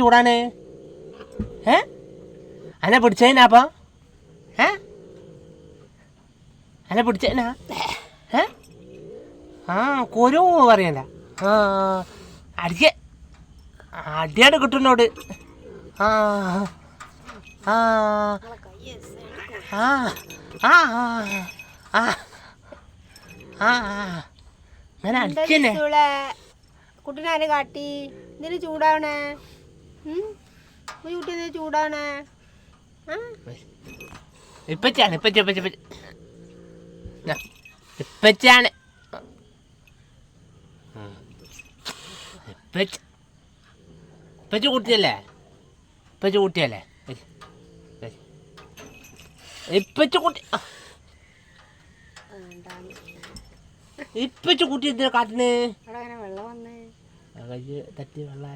ചൂടാണ്? ഏ? അന്നെ പിടിച്ചതിനാ അപ്പം? ഏ? അന്നെ പിടിച്ചതിനാ ഏ? ആ കൊരു പറയണ്ട ആ അടിക്ക. അടിയാണ് കിട്ടുന്നോട് ആ ആ ആ ആ ആ ആ ഞാൻ അടിക്കന്നെ കുട്ടീനെ കാട്ടി? ഇതിന് ചൂടാവണേ? കുട്ടി എന്തിനു ചൂടാവണേ ഇപ്പച്ചാണ് ഇപ്പച്ച ഇപ്പച്ച ഇപ്പച്ചാണ്. ഇപ്പച്ച. ഇപ്പച്ച കുട്ടിയല്ലേ ഇപ്പച്ച കുട്ടിയല്ലേ. ഇപ്പച്ച കുട്ടി ഇപ്പച്ച കുട്ടി എന്തിനാ കാട്ടിന് തട്ടി വെള്ള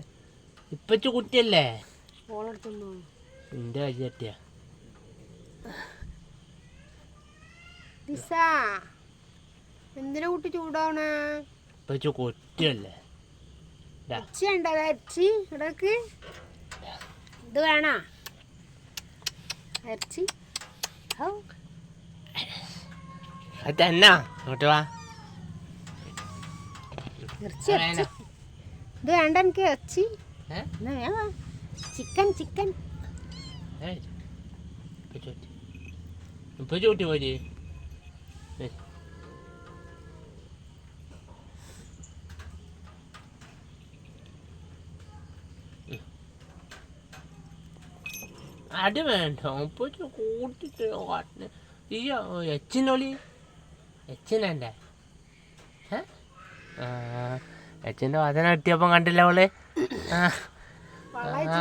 ഇപ്പച്ച കുട്ടിയല്ലേ? എന്റെ ദിസ എന്തിനാ കുട്ടി ചൂടാവണ? ഇപ്പച്ച കുട്ടിയല്ലേ. ഇറച്ചി ഇടയ്ക്ക്. ഇത് വേണോ? ഇറച്ചി ഔ, അത് തന്നെ. ഇങ്ങോട്ട് വാ. ഇറച്ചി ഇറച്ചി. ഇത് വേണ്ട എനിക്ക് ഇറച്ചി. Chicken chicken. ഏയ്. ഉം. അടി വേണ്ട ഉപ്പച്ച കൂട്ടിട്ട് ഈ എച്ചിനൊളി എച്ചിനെന്റെ ഏ? എച്ചിന്റെ വചന കിട്ടിയപ്പം കണ്ടില്ല അവൾ? อ่า ปลาไหลจิ